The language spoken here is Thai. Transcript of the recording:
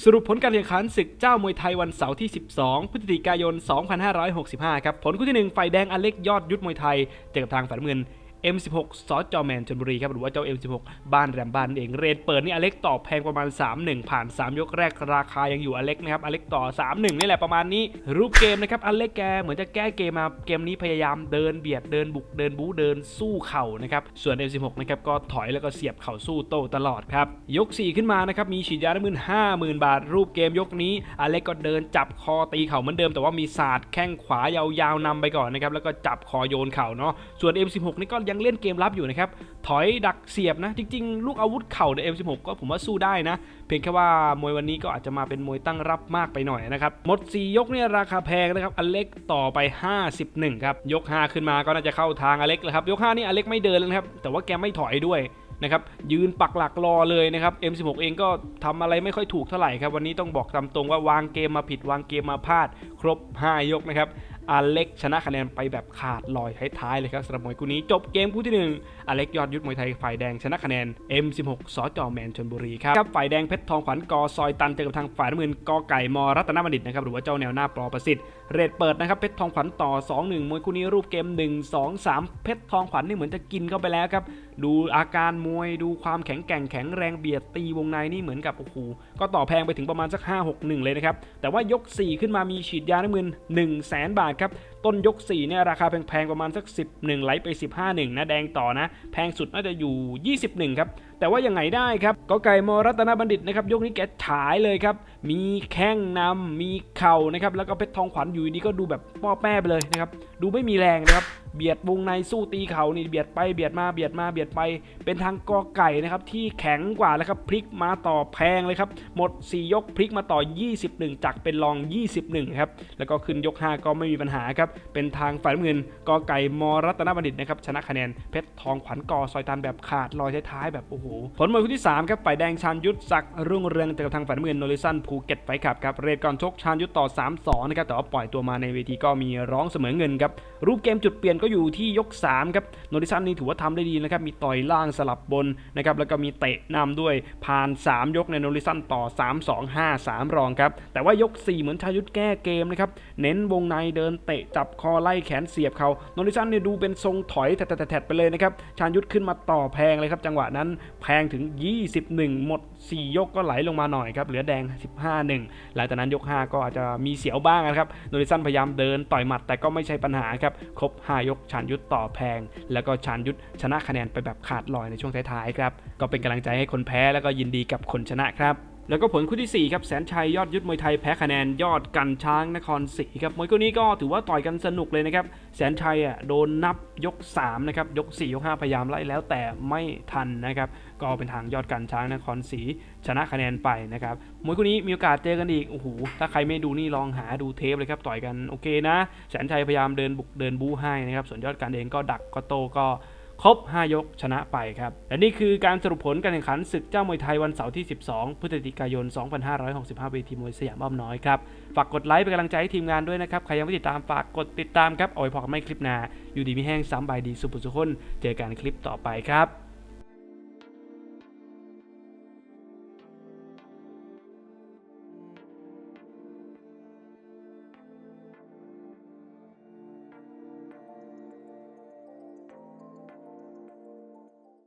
สรุปผลการแข่งขันศึกเจ้ามวยไทยวันเสาร์ที่ 12 พฤศจิกายน 2565 ครับ ผลคู่ที่ 1 ไฟแดงอเล็กยอดยุทธมวยไทย เจอกับทางฝ่ายน้ำเงิน M16 ซอสจอแมนชนบุรีครับหรือว่าเจ้า M16 บ้านแรมบ้านเองเรทเปิดนี่อเล็กต่อแพงประมาณ 3-1 ผ่าน 3 ยกแรกราคายังอยู่อเล็กนะครับอเล็กต่อ 3-1 นี่แหละประมาณนี้ รูปเกมนะครับอเล็กแกเหมือนจะแก้เกมมาเกมนี้พยายามเดินเบียดเดินบุกเดินบู๊เดินสู้เข่านะครับส่วน M16 นะครับก็ถอยแล้วก็เสียบเข่าสู้โต้ตลอดครับยก 4 ขึ้นมานะครับมีฉีดยาน้ำมือ50,000บาท รูปเกมยกนี้อเล็กก็เดินจับคอตีเข่าเหมือนเดิม แต่ว่ามีศาสตร์แข้งขวายาวๆนำไปก่อนนะครับแล้วก็จับคอโยนเข่าเนาะส่วน M16 นี่ก็ยังเล่นเกมรับอยู่นะครับ ถอยดักเสียบนะ จริง ๆ ลูกอาวุธเข่าใน M16 ก็ผมว่าสู้ได้นะ เพียงแค่ว่ามวยวันนี้ก็อาจจะมาเป็นมวยตั้งรับมากไปหน่อยนะครับหมด 4 ยกเนี่ยราคาแพงนะครับ อเล็กต่อไป 51 ครับ ยก 5 ขึ้นมาก็น่าจะเข้าทางอเล็กแล้วครับ ยก 5 นี่อเล็กไม่เดินแล้วครับ แต่ว่าแกไม่ถอยด้วยนะครับยืนปักหลักรอเลยนะครับ M16 เองก็ทำอะไรไม่ค่อยถูกเท่าไหร่ครับ วันนี้ต้องบอกตามตรงว่าวางเกมมาผิดวางเกมมาพลาด ครบ 5 ยกนะครับ อเล็กชนะคะแนนไปแบบขาดลอยท้ายๆเลยครับสำหรับมวยคู่นี้จบเกมคู่ที่หนึ่งอเล็กยอดยุทธมวยไทยฝ่ายแดงชนะคะแนน M16 สจอแมนชนบุรีครับฝ่ายแดงเพชรทองขวัญกอซอยตันเจอกับทางฝ่ายน้ำเงินกอไก่มรัตนบัณฑิตนะครับหรือว่าเจ้าแนวหน้าปลอประสิทธิ์เรทเปิดนะครับเพชรทองขวัญต่อ 2-1 มวยคู่นี้รูปเกม 1 2 3 เพชรทองขวัญนี่เหมือนจะกินเข้าไปแล้วครับดูอาการมวยดูความแข็งแกร่งแข็งแรงเบียดตีวงในนี่เหมือนกับโอ้โหก็ต่อแพงไปถึงประมาณสัก 5-6-1 เลยนะครับ แต่ว่ายก 4 ขึ้นมามีฉีดยาน้ำเงิน1 0 0 0 0แสนบาทครับ ต้นยก 4 เนี่ยราคาแพงๆ ประมาณสัก 11 ไหลไป 15 1 นะแดงต่อนะ แพงสุดน่าจะอยู่ 21 ครับ แต่ว่ายังไงได้ครับก็ไก่มรัตนบัณฑิตนะครับยกนี้แกฉายเลยครับ มีแข้งนำมีเข่านะครับแล้วก็เพชรทองขวัญอยู่ดีก็ดูแบบป้อแป้ไปเลยนะครับดูไม่มีแรงนะครับ เบียดวงในสู้ตีเขานี่เบียดไปเบียดมาเบียดมาเบียดไป เป็นทางกอไก่นะครับที่แข็งกว่าแล้วครับพลิกมาต่อแพงเลยครับหมด 4 ยกพลิกมาต่อ 21 จากเป็นรอง 21ครับแล้วก็ขึ้นยก 5 ก็ไม่มีปัญหาครับเป็นทางฝ่ายน้ำเงินกอไก่มรัตนบัณฑิตนะครับชนะคะแนนเพชรทองขวัญกอซอยตันแบบขาดลอยท้ายๆแบบโอ้โหผลมวยคู่ที่3ครับฝ่ายแดงชานยุทธศักดิ์รุ่งเรืองเจอกับทางฝ่ายน้ำเงินโนริสันภูเก็ตไฟขับครับเรทก่อนชกชานยุทธต่อ 3-2นะครับแต่ว่าปล่อยตัวมาในเวทีก็มีร้องเสมอเงินครับรูปเกมจุดเปลี่ยนก็อยู่ที่ยก3ครับโนริสันนี่ถือว่าทำได้ดีนะครับมีต่อยล่างสลับบนนะครับแล้วก็มีเตะนำด้วยผ่าน 3 ยกในโนริสันต่อ 3 2 5 3 รองครับแต่ว่ายก 4 เหมือนชายุทธแก้เกมนะครับเน้นวงในเดินเตะจับคอไล่แขนเสียบเขาโนริสันเนี่ยดูเป็นทรงถอยแถดๆไปเลยนะครับชายุทธขึ้นมาต่อแพงเลยครับจังหวะนั้นแพงถึง 21 หมด 4 ยกก็ไหลลงมาหน่อยครับเหลือแดง 15 1 หลังจากนั้นยก 5 ก็อาจจะมีเสียวบ้างนะครับโนริสันพยายามเดินต่อยหมัดแต่ก็ไม่ใช่ปัญหาครับครบ5ยกชานยุทธต่อแพง แล้วก็ชานยุทธชนะคะแนนไปแบบขาดลอยในช่วงท้ายๆครับ ก็เป็นกำลังใจให้คนแพ้แล้วก็ยินดีกับคนชนะครับ แล้วก็ผลคู่ที่ 4 ครับแสนชัยยอดยุทธมวยไทยแพ้คะแนนยอดกันช้างนครศรีครับมวยคู่นี้ก็ถือว่าต่อยกันสนุกเลยนะครับแสนชัยอะโดนนับยก3นะครับยก 4 ยก 5 พยายามไล่แล้วแต่ไม่ทันนะครับก็เป็นทางยอดกันช้างนครศรีชนะคะแนนไปนะครับมวยคู่นี้มีโอกาสเจอกันอีกโอ้โหถ้าใครไม่ดูนี่ลองหาดูเทปเลยครับต่อยกันโอเคนะ แสนชัยพยายามเดินบุกเดินบู๊ให้นะครับส่วนยอดกันเองก็ดักก็โตก็ ครบ 5 ยกชนะไปครับ และนี่คือการสรุปผลการแข่งขันศึกเจ้ามวยไทยวันเสาร์ที่ 12 พฤศจิกายน 2565 เวทีมวยสยามอ้อมน้อยครับ ฝากกดไลค์เป็นกำลังใจให้ทีมงานด้วยนะครับ ใครยังไม่ติดตามฝากกดติดตามครับ เอาไว้พอกันไม่คลิปหน้า อยู่ดีมีแห้งซ้ำใบดีสุบุสุขคนเจอกันคลิปต่อไปครับ